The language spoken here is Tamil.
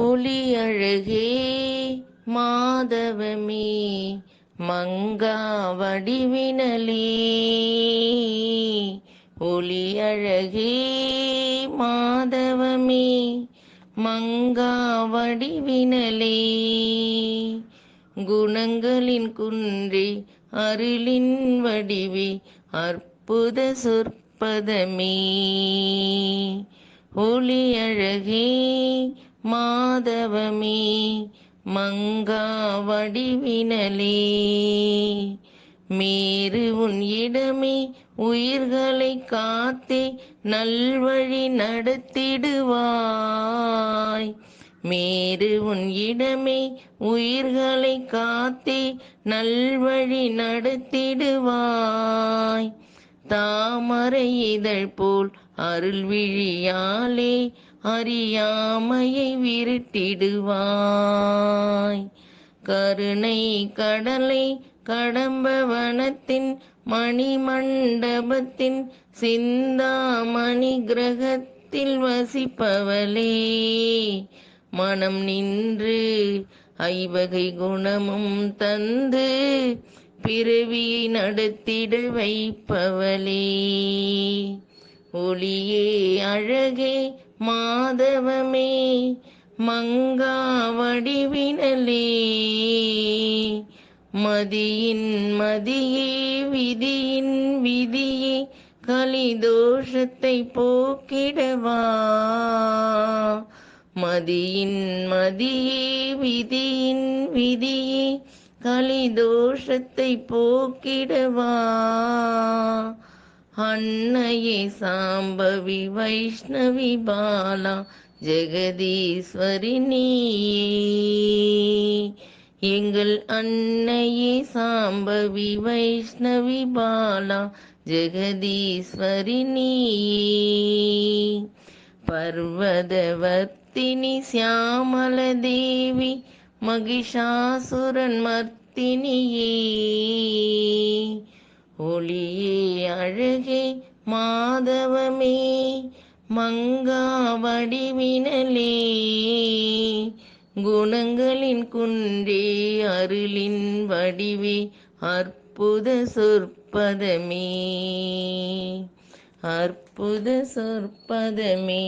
ஒளி அழகே மாதவமே மங்கா வடிவினலே ஒளி அழகே மாதவமே மங்கா வடிவினலே குணங்களின் குன்றே அருளின் வடிவே அற்புத சொற்பதமே. ஒளி அழகே மாதவமே மங்கா வடிவினலே. மேறு உன் இடமே உயிர்களை காத்தே நல்வழி நடத்திடுவாய். மேறு உன் இடமே உயிர்களை காத்தே நல்வழி நடத்திடுவாய். தாமரை இதழ் போல் அருள் விழியாலே அறியாமையை விரட்டிடுவாய். கருணை கடலை கடம்பவனத்தின் மணிமண்டபத்தின் சிந்தாமணி கிரகத்தில் வசிப்பவளே. மனம் நின்று ஐவகை குணமும் தந்து பிறவியை நடத்திட வைப்பவளே. ஒளியே அழகே மாதவமே மங்கா வடிவினலே மதியின் மதியே விதியின் விதியே கலிதோஷத்தை போக்கிடவா. மதியின் மதியே விதியின் விதியே கலிதோஷத்தை போக்கிடவா. அன்னையே சாம்பவி வைஷ்ணவி பாலா ஜெகதீஸ்வரி நீயே. எங்கள் அன்னையே சாம்பவி வைஷ்ணவி பாலா ஜெகதீஸ்வரி நீயே. பர்வதவர்த்தினி சியாமல தேவி மகிஷாசுரன் மர்த்தினியே. ஒளியே அழகே மாதவமே மங்கா வடிவினலே குணங்களின் குன்றே அருளின் வடிவே அற்புத சொற்பதமே. அற்புத சொற்பதமே.